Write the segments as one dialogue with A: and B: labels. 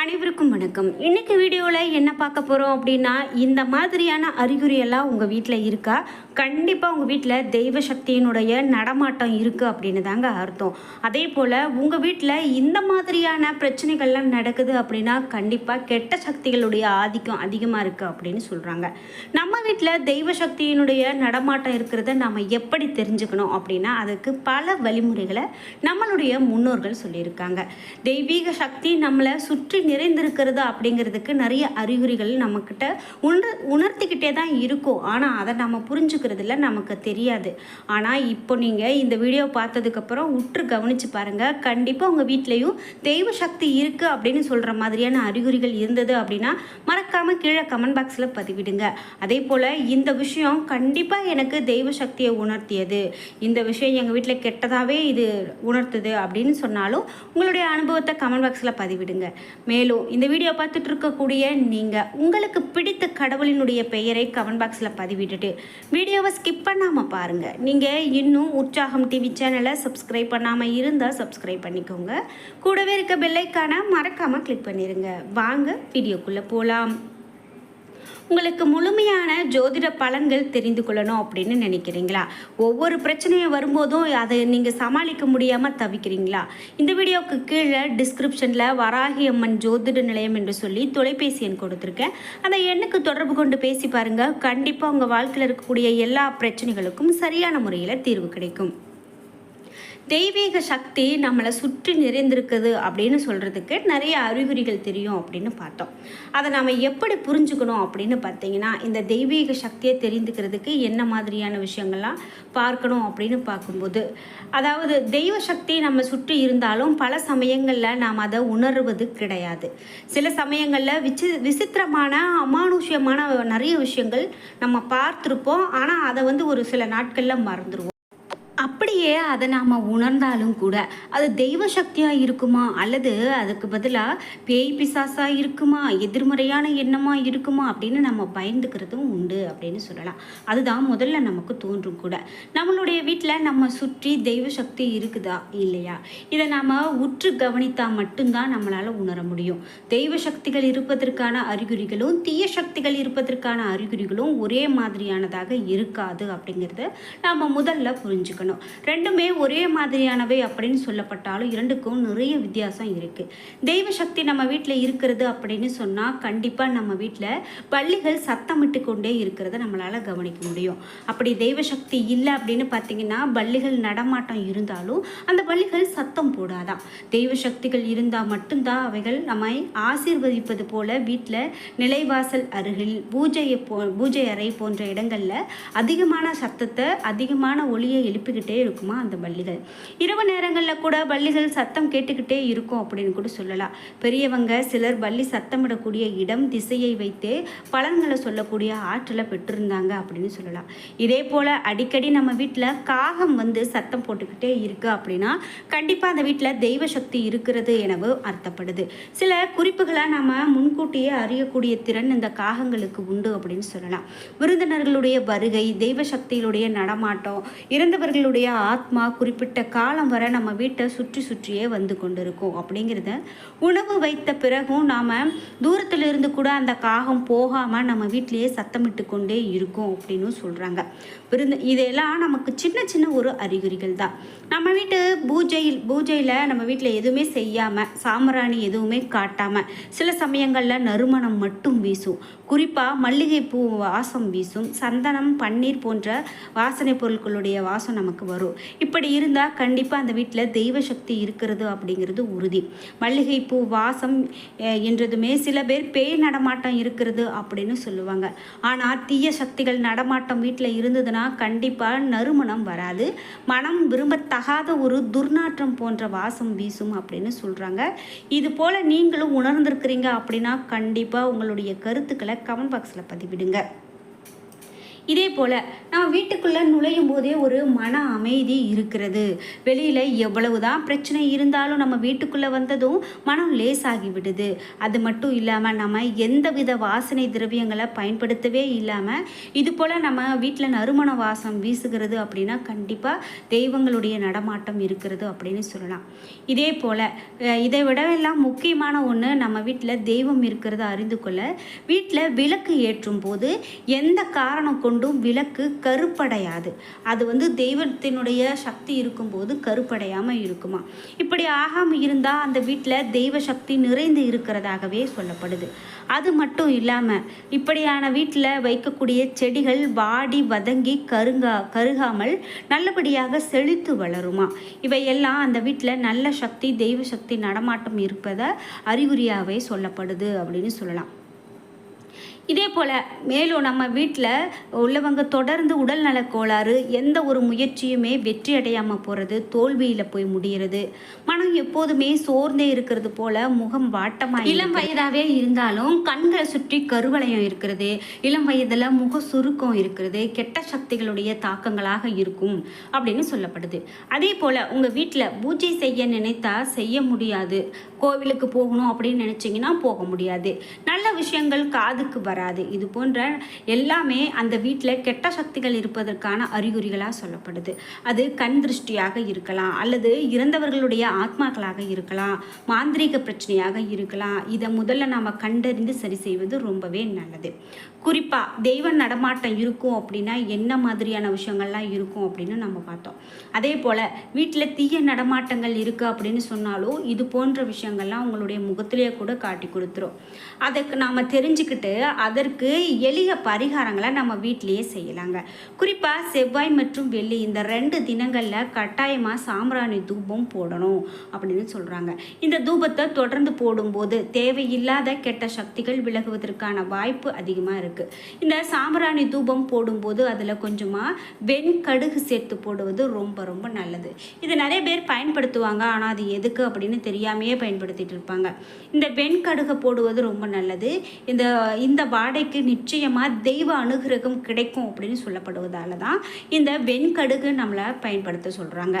A: அனைவருக்கும் வணக்கம். இன்னைக்கு வீடியோவில் என்ன பார்க்க போகிறோம் அப்படின்னா இந்த மாதிரியான அறிகுறியெல்லாம் உங்கள் வீட்டில் இருக்கா? கண்டிப்பாக உங்கள் வீட்டில் தெய்வ சக்தியினுடைய நடமாட்டம் இருக்குது அப்படின்னு தாங்க அர்த்தம். அதே போல் உங்கள் வீட்டில் இந்த மாதிரியான பிரச்சனைகள்லாம் நடக்குது அப்படின்னா கண்டிப்பாக கெட்ட சக்திகளுடைய ஆதிக்கம் அதிகமாக இருக்குது அப்படின்னு சொல்கிறாங்க நம்ம வீட்டில் தெய்வ சக்தியினுடைய நடமாட்டம் இருக்கிறத நம்ம எப்படி தெரிஞ்சுக்கணும் அப்படின்னா அதுக்கு பல வழிமுறைகளை நம்மளுடைய முன்னோர்கள் சொல்லியிருக்காங்க. தெய்வீக சக்தி நம்மளை சுற்றி நிறைந்திருக்கிறது அப்படிங்கிறதுக்கு நிறைய அறிகுறிகள் நம்மக்கிட்ட உணர் உணர்த்திக்கிட்டே தான் இருக்கும். ஆனால் அதை நம்ம புரிஞ்சுக்கிறதுல நமக்கு தெரியாது. ஆனால் இப்போ நீங்கள் இந்த வீடியோ பார்த்ததுக்கப்புறம் உற்று கவனித்து பாருங்கள் கண்டிப்பாக உங்கள் வீட்லேயும் தெய்வ சக்தி இருக்குது அப்படின்னு சொல்கிற மாதிரியான அறிகுறிகள் இருந்தது அப்படின்னா மறக்காமல் கீழே கமெண்ட் பாக்ஸில் பதிவிடுங்க. அதே போல் இந்த விஷயம் கண்டிப்பாக எனக்கு தெய்வ சக்தியை உணர்த்தியது. இந்த விஷயம் எங்கள் வீட்டில் கெட்டதாகவே இது உணர்த்துது அப்படின்னு சொன்னாலும் உங்களுடைய அனுபவத்தை கமெண்ட் பாக்ஸில் பதிவிடுங்க. மேலும் இந்த வீடியோ பார்த்துட்டு இருக்கக்கூடிய நீங்கள் உங்களுக்கு பிடித்த கடவுளினுடைய பெயரை கமெண்ட் பாக்ஸில் பதிவிட்டுட்டு வீடியோவை ஸ்கிப் பண்ணாமல் பாருங்கள் நீங்கள் இன்னும் உற்சாகம் டிவி சேனலை சப்ஸ்கிரைப் பண்ணாமல் இருந்தால் சப்ஸ்கிரைப் பண்ணிக்கோங்க. கூடவே இருக்க பெல்லைக்கான மறக்காமல் கிளிக் பண்ணிடுங்க வாங்க வீடியோக்குள்ளே போகலாம் உங்களுக்கு முழுமையான ஜோதிட பலன்கள் தெரிந்து கொள்ளணும் அப்படின்னு நினைக்கிறீங்களா? ஒவ்வொரு பிரச்சனையும் வரும்போதும் அதை நீங்கள் சமாளிக்க முடியாமல் தவிக்கிறீங்களா? இந்த வீடியோவுக்கு கீழே டிஸ்கிரிப்ஷனில் வராகி அம்மன் ஜோதிட நிலையம் என்று சொல்லி தொலைபேசி எண் கொடுத்துருக்கேன். அந்த எண்ணுக்கு தொடர்பு கொண்டு பேசி பாருங்கள் கண்டிப்பாக உங்கள் வாழ்க்கையில் இருக்கக்கூடிய எல்லா பிரச்சனைகளுக்கும் சரியான முறையில் தீர்வு கிடைக்கும். தெய்வீக சக்தி நம்மளை சுற்றி நிறைந்திருக்குது அப்படின்னு சொல்கிறதுக்கு நிறைய அறிகுறிகள் தெரியும் அப்படின்னு பார்த்தோம். அதை நாம் எப்படி புரிஞ்சுக்கணும் அப்படின்னு பார்த்தீங்கன்னா இந்த தெய்வீக சக்தியை தெரிந்துக்கிறதுக்கு என்ன மாதிரியான விஷயங்கள்லாம் பார்க்கணும் அப்படின்னு பார்க்கும்போது அதாவது தெய்வ சக்தி நம்ம சுற்றி இருந்தாலும் பல சமயங்களில் நாம் அதை உணர்வது கிடையாது. சில சமயங்களில் விசி விசித்திரமான அமானுஷ்யமான நிறைய விஷயங்கள் நம்ம பார்த்துருப்போம். ஆனால் அதை வந்து ஒரு சில நாட்களில் மறந்துடுவோம் அப்படியே அதை நாம் உணர்ந்தாலும் கூட அது தெய்வ சக்தியாக இருக்குமா? அல்லது அதுக்கு பதிலாக பேய் பிசாசாக இருக்குமா? எதிர்மறையான எண்ணமாக இருக்குமா? அப்படின்னு நம்ம பயந்துக்கிறதும் உண்டு அப்படின்னு சொல்லலாம். அதுதான் முதல்ல நமக்கு தோன்றும் கூட. நம்மளுடைய வீட்டில் நம்ம சுற்றி தெய்வ சக்தி இருக்குதா? இல்லையா? இதை நாம் உற்று கவனித்தால் மட்டும்தான் நம்மளால் உணர முடியும். தெய்வ சக்திகள் இருப்பதற்கான அறிகுறிகளும் தீய சக்திகள் இருப்பதற்கான அறிகுறிகளும் ஒரே மாதிரியானதாக இருக்காது அப்படிங்கிறத நாம் முதல்ல புரிஞ்சுக்கணும். ரெண்டுமே ஒரே மாதிரியானவை அப்படின்னு சொல்லப்பட்டாலும் இரண்டுக்கும் நிறைய வித்தியாசம் இருக்குது தெய்வ சக்தி நம்ம வீட்டில் இருக்கிறது அப்படின்னு சொன்னால் கண்டிப்பாக நம்ம வீட்டில் பள்ளிகள் சத்தமிட்டு கொண்டே இருக்கிறத நம்மளால் கவனிக்க முடியும். அப்படி தெய்வ சக்தி இல்லை அப்படின்னு பார்த்தீங்கன்னா பள்ளிகள் நடமாட்டம் இருந்தாலும் அந்த பள்ளிகள் சத்தம் போடாதான். தெய்வ சக்திகள் இருந்தால் மட்டும்தான் அவைகள் நம்மை ஆசீர்வதிப்பது போல வீட்டில் நிலைவாசல் அருகில் பூஜையை போ பூஜை அறை போன்ற இடங்களில் அதிகமான சத்தத்தை அதிகமான ஒளியை எழுப்பிக்கிட்டே இருக்குமா அந்த பள்ளிகள்? இரவு நேரங்களில் கூட பள்ளிகள் சத்தம் கேட்டுக்கிட்டே இருக்கும் அப்படின்னு கூட சொல்லலாம். பெரியவங்க சிலர் பள்ளி சத்தமிடக்கூடிய இடம் திசையை வைத்தே பலன்களை சொல்லக்கூடிய ஆற்றலை பெற்றிருந்தாங்க அப்படின்னு சொல்லலாம். இதே போல் அடிக்கடி நம்ம வீட்டில் காகம் வந்து சத்தம் போட்டுக்கிட்டே இருக்குது அப்படின்னா கண்டிப்பாக அந்த வீட்டில் தெய்வ சக்தி இருக்கிறது எனவும் அர்த்தப்படுது. சில குறிப்புகளை நம்ம முன்கூட்டியே அறியக்கூடிய திறன் இந்த காகங்களுக்கு உண்டு அப்படின்னு சொல்லலாம். விருந்தினர்களுடைய வருகை தெய்வ சக்தியிலுடைய நடமாட்டம் இறந்தவர்களுடைய ஆத்மா குறிப்பிட்ட காலம் வரை நம்ம வீட்டை சுற்றி சுற்றியே வந்து கொண்டிருக்கும் அப்படிங்கிறத உணவு வைத்த பிறகும் நாம் தூரத்தில் இருந்து கூட அந்த காகம் போகாமல் நம்ம வீட்டிலையே சத்தமிட்டு கொண்டே இருக்கும் அப்படின்னு சொல்கிறாங்க விருந்து இதெல்லாம் நமக்கு சின்ன சின்ன ஒரு அறிகுறிகள் தான். நம்ம வீட்டு பூஜையில் பூஜையில் நம்ம வீட்டில் எதுவுமே செய்யாமல் சாம்பிராணி எதுவுமே காட்டாமல் சில சமயங்களில் நறுமணம் மட்டும் வீசும். குறிப்பாக மல்லிகைப்பூ வாசம் வீசும் சந்தனம் பன்னீர் போன்ற வாசனை பொருட்களுடைய வாசம் நமக்கு வரும். இப்படி இருந்தால் கண்டிப்பாக அந்த வீட்டில் தெய்வ சக்தி இருக்கிறது அப்படிங்கிறது உறுதி. மல்லிகைப்பூ வாசம் என்றதுமே சில பேர் பேய் நடமாட்டம் இருக்கிறது அப்படின்னு சொல்லுவாங்க. ஆனால் தீய சக்திகள் நடமாட்டம் வீட்டில் இருந்ததுன்னா கண்டிப்பாக நறுமணம் வராது. மனம் விரும்பத்தகாத ஒரு துர்நாற்றம் போன்ற வாசம் வீசும் அப்படின்னு சொல்கிறாங்க இது போல் நீங்களும் உணர்ந்திருக்கிறீங்க அப்படின்னா கண்டிப்பாக உங்களுடைய கருத்துக்களை கமெண்ட் பாக்ஸில் பதிவிடுங்க. இதே போல் நம்ம வீட்டுக்குள்ளே நுழையும் போதே ஒரு மன அமைதி இருக்கிறது. வெளியில் எவ்வளவு தான் பிரச்சனை இருந்தாலும் நம்ம வீட்டுக்குள்ளே வந்ததும் மனம் லேசாகி விடுது. அது மட்டும் இல்லாமல் நம்ம எந்தவித வாசனை திரவியங்களை பயன்படுத்தவே இல்லாமல் இது போல் நம்ம வீட்டில் நறுமண வாசம் வீசுகிறது அப்படின்னா கண்டிப்பாக தெய்வங்களுடைய நடமாட்டம் இருக்கிறது அப்படின்னு சொல்லலாம். இதே போல் இதை விட எல்லாம் முக்கியமான ஒன்று நம்ம வீட்டில் தெய்வம் இருக்கிறத அறிந்து கொள்ள வீட்டில் விளக்கு ஏற்றும் போது எந்த காரணம் கொண்டு கொண்டும் விளக்கு கருப்படையாது. அது வந்து தெய்வத்தினுடைய சக்தி இருக்கும்போது கருப்படையாமல் இருக்குமா? இப்படி ஆகாமல் இருந்தால் அந்த வீட்டில் தெய்வ சக்தி நிறைந்து இருக்கிறதாகவே சொல்லப்படுது. அது மட்டும் இல்லாமல் இப்படியான வீட்டில் வைக்கக்கூடிய செடிகள் வாடி வதங்கி கருங்கா கருகாமல் நல்லபடியாக செழித்து வளருமா? இவையெல்லாம் அந்த வீட்டில் நல்ல சக்தி தெய்வ சக்தி நடமாட்டம் இருப்பதை அறிகுறியாகவே சொல்லப்படுது அப்படின்னு சொல்லலாம். இதே போல் மேலும் நம்ம வீட்டில் உள்ளவங்க தொடர்ந்து உடல்நலக் கோளாறு எந்த ஒரு முயற்சியுமே வெற்றி அடையாமல் போகிறது தோல்வியில் போய் முடிகிறது மனம் எப்போதுமே சோர்ந்தே இருக்கிறது போல முகம் வாட்டமாக இளம் வயதாகவே இருந்தாலும் கண்களை சுற்றி கருவளையம் இருக்கிறது. இளம் வயதில் முக சுருக்கம் இருக்கிறது. கெட்ட சக்திகளுடைய தாக்கங்களாக இருக்கும் அப்படின்னு சொல்லப்படுது. அதே போல் உங்கள் வீட்டில் பூஜை செய்ய நினைத்தா செய்ய முடியாது. கோவிலுக்கு போகணும் அப்படின்னு நினச்சிங்கன்னா போக முடியாது. நல்ல விஷயங்கள் காதுக்கு வராது. இது போன்ற எல்லாமே அந்த வீட்டில் கெட்ட சக்திகள் இருப்பதற்கான அறிகுறிகளாக சொல்லப்படுது. அது கண் திருஷ்டியாக இருக்கலாம் அல்லது இறந்தவர்களுடைய ஆத்மாக்களாக இருக்கலாம் மாந்திரீக பிரச்சனையாக இருக்கலாம். இதை முதல்ல நாம் கண்டறிந்து சரி செய்வது ரொம்பவே நல்லது. குறிப்பாக தெய்வ நடமாட்டம் இருக்கும் அப்படின்னா என்ன மாதிரியான விஷயங்கள்லாம் இருக்கும் அப்படின்னு நம்ம பார்த்தோம். அதே போல் வீட்டில் தீய நடமாட்டங்கள் இருக்குது அப்படின்னு சொன்னாலும் இது போன்ற விஷயங்கள்லாம் உங்களுடைய முகத்திலேயே கூட காட்டி கொடுத்துரும். அதுக்கு நாம் தெரிஞ்சுக்கிட்டு அதற்கு எளிய பரிகாரங்களை நம்ம வீட்டிலேயே செய்யலாங்க. குறிப்பாக செவ்வாய் மற்றும் வெள்ளி இந்த ரெண்டு தினங்களில் கட்டாயமாக சாம்பிராணி தூபம் போடணும் அப்படின்னு சொல்கிறாங்க இந்த தூபத்தை தொடர்ந்து போடும்போது தேவையில்லாத கெட்ட சக்திகள் விலகுவதற்கான வாய்ப்பு அதிகமாக இருக்குது இந்த சாம்பிராணி தூபம் போடும்போது அதில் கொஞ்சமாக வெண்கடுகு சேர்த்து போடுவது ரொம்ப ரொம்ப நல்லது. இது நிறைய பேர் பயன்படுத்துவாங்க. ஆனால் அது எதுக்கு அப்படின்னு தெரியாமையே பயன்படுத்திட்டு இருப்பாங்க. இந்த வெண்கடுகை போடுவது ரொம்ப நல்லது. இந்த இந்த வாடைக்கு நிச்சயமாக தெய்வ அனுகிரகம் கிடைக்கும் அப்படின்னு சொல்லப்படுவதால தான் இந்த வெண்கடுகு நம்மளை பயன்படுத்த சொல்கிறாங்க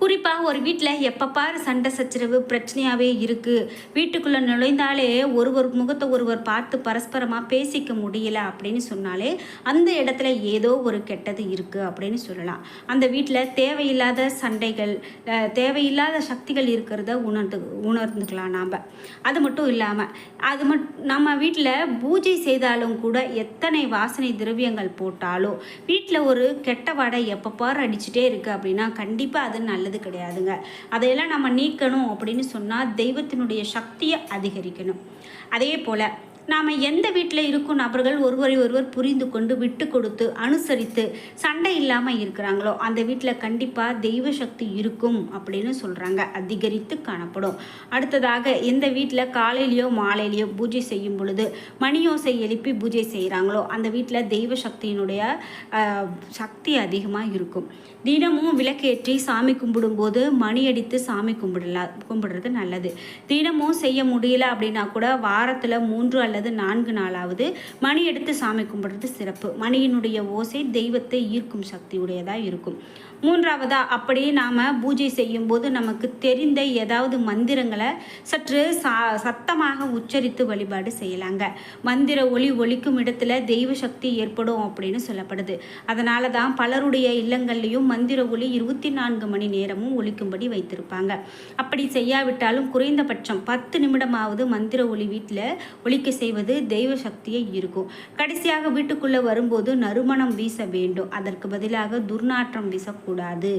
A: குறிப்பாக ஒரு வீட்டில் எப்போ பாரு சண்டை சச்சரவு பிரச்சனையாகவே இருக்குது வீட்டுக்குள்ளே நுழைந்தாலே ஒருவர் முகத்தை ஒருவர் பார்த்து பரஸ்பரமாக பேசிக்க முடியல அப்படின்னு சொன்னாலே அந்த இடத்துல ஏதோ ஒரு கெட்டது இருக்குது அப்படின்னு சொல்லலாம். அந்த வீட்டில் தேவையில்லாத சண்டைகள் தேவையில்லாத சக்திகள் இருக்கிறத உணர்ந்து உணர்ந்துக்கலாம் நாம். அது மட்டும் இல்லாமல் அது மட் நம்ம வீட்டில் பூஜை செய்தாலும் கூட எத்தனை வாசனை திரவியங்கள் போட்டாலும் வீட்டில் ஒரு கெட்ட வாடை எப்போ பாரு அடிச்சுட்டே இருக்குது அப்படின்னா கண்டிப்பாக அது நல்லது கிடையாதுங்க. அதையெல்லாம் நம்ம நீக்கணும் அப்படின்னு சொன்னால் தெய்வத்தினுடைய சக்தியை அதிகரிக்கணும். அதே போல் நாம் எந்த வீட்டில் இருக்கும் நபர்கள் ஒருவரை ஒருவர் புரிந்து கொண்டு விட்டு கொடுத்து அனுசரித்து சண்டை இல்லாமல் இருக்கிறாங்களோ அந்த வீட்டில் கண்டிப்பாக தெய்வ சக்தி இருக்கும் அப்படின்னு சொல்கிறாங்க அதிகரித்து காணப்படும். அடுத்ததாக எந்த வீட்டில் காலையிலையோ மாலையிலையோ பூஜை செய்யும் பொழுது மணியோசை எழுப்பி பூஜை செய்கிறாங்களோ அந்த வீட்டில் தெய்வ சக்தியினுடைய சக்தி அதிகமாக இருக்கும். தினமும் விளக்கேற்றி சாமி கும்பிடும்போது மணி அடித்து சாமி கும்பிடலாம் கும்பிடுறது நல்லது. தினமும் செய்ய முடியல அப்படின்னா கூட வாரத்தில் மூன்று அல்லது நான்கு நாளாவது மணி எடுத்து சாமி கும்பிடுறது சிறப்பு. மணியினுடைய ஓசை தெய்வத்தை ஈர்க்கும் சக்தி உடையதாக இருக்கும். மூன்றாவதா அப்படியே நாம் பூஜை செய்யும்போது நமக்கு தெரிந்த ஏதாவது மந்திரங்களை சற்று சா சத்தமாக உச்சரித்து வழிபாடு செய்யலாங்க. மந்திர ஒளி ஒலிக்கும் இடத்துல தெய்வ சக்தி ஏற்படும் அப்படின்னு சொல்லப்படுது. அதனால தான் பலருடைய இல்லங்கள்லேயும் மந்திர ஒளி இருபத்தி நான்கு மணி நேரமும் ஒழிக்கும்படி வைத்திருப்பாங்க. அப்படி செய்யாவிட்டாலும் குறைந்தபட்சம் பத்து நிமிடமாவது மந்திர ஒளி வீட்டில் ஒழிக்க செய்வது தெய்வ சக்தியை இருக்கும் கடைசியாக வீட்டுக்குள்ளே வரும்போது நறுமணம் வீச வேண்டும். அதற்கு பதிலாக துர்நாற்றம் வீச வீசக்கூடாது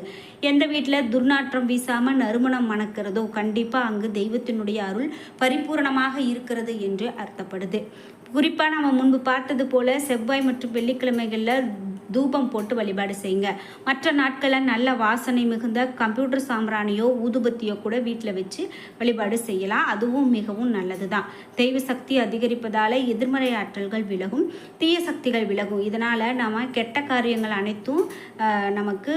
A: எந்த வீட்டில் துர்நாற்றம் வீசாமல் நறுமணம் மணக்கிறதோ கண்டிப்பாக அங்கு தெய்வத்தினுடைய அருள் பரிபூரணமாக இருக்கிறது என்று அர்த்தப்படுது. குறிப்பாக நம்ம முன்பு பார்த்தது போல செவ்வாய் மற்றும் வெள்ளிக்கிழமைகளில் தூபம் போட்டு வழிபாடு செய்யுங்க. மற்ற நாட்களில் நல்ல வாசனை மிகுந்த கம்ப்யூட்டர் சாம்பிராணியோ ஊதுபத்தியோ கூட வீட்டில் வச்சு வழிபாடு செய்யலாம். அதுவும் மிகவும் நல்லது தான் தெய்வ சக்தி அதிகரிப்பதால் எதிர்மறை ஆற்றல்கள் விலகும் தீய சக்திகள் விலகும். இதனால் நம்ம கெட்ட காரியங்கள் அனைத்தும் நமக்கு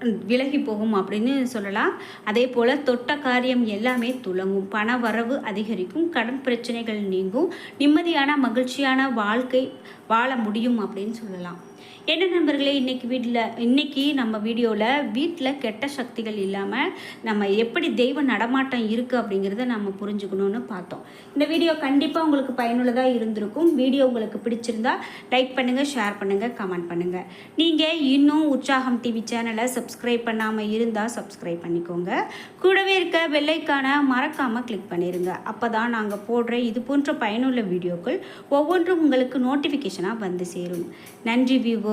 A: விலகி போகும் அப்படின்னு சொல்லலாம். அதே போல் தொட்ட காரியம் எல்லாமே துலங்கும் பண வரவு அதிகரிக்கும். கடன் பிரச்சனைகள் நீங்கும். நிம்மதியான மகிழ்ச்சியான வாழ்க்கை வாழ முடியும் அப்படின்னு சொல்லலாம். என்ன நண்பர்களே இன்றைக்கி வீட்டில் இன்றைக்கி நம்ம வீடியோவில் வீட்டில் கெட்ட சக்திகள் இல்லாமல் நம்ம எப்படி தெய்வ நடமாட்டம் இருக்குது அப்படிங்கிறத நம்ம புரிஞ்சுக்கணும்னு பார்த்தோம். இந்த வீடியோ கண்டிப்பாக உங்களுக்கு பயனுள்ளதாக இருந்திருக்கும். வீடியோ உங்களுக்கு பிடிச்சிருந்தா லைக் பண்ணுங்கள் ஷேர் பண்ணுங்கள் கமெண்ட் பண்ணுங்கள் நீங்கள் இன்னும் உற்சாகம் டிவி சேனலை சப்ஸ்கிரைப் பண்ணாமல் இருந்தால் சப்ஸ்கிரைப் பண்ணிக்கோங்க. கூடவே இருக்க வெள்ளைக்கான மறக்காமல் கிளிக் பண்ணிடுங்க அப்போ தான் நாங்கள் போடுற இது போன்ற பயனுள்ள வீடியோக்கள் ஒவ்வொன்றும் உங்களுக்கு நோட்டிஃபிகேஷனாக வந்து சேரும். நன்றி வியூவர்ஸ்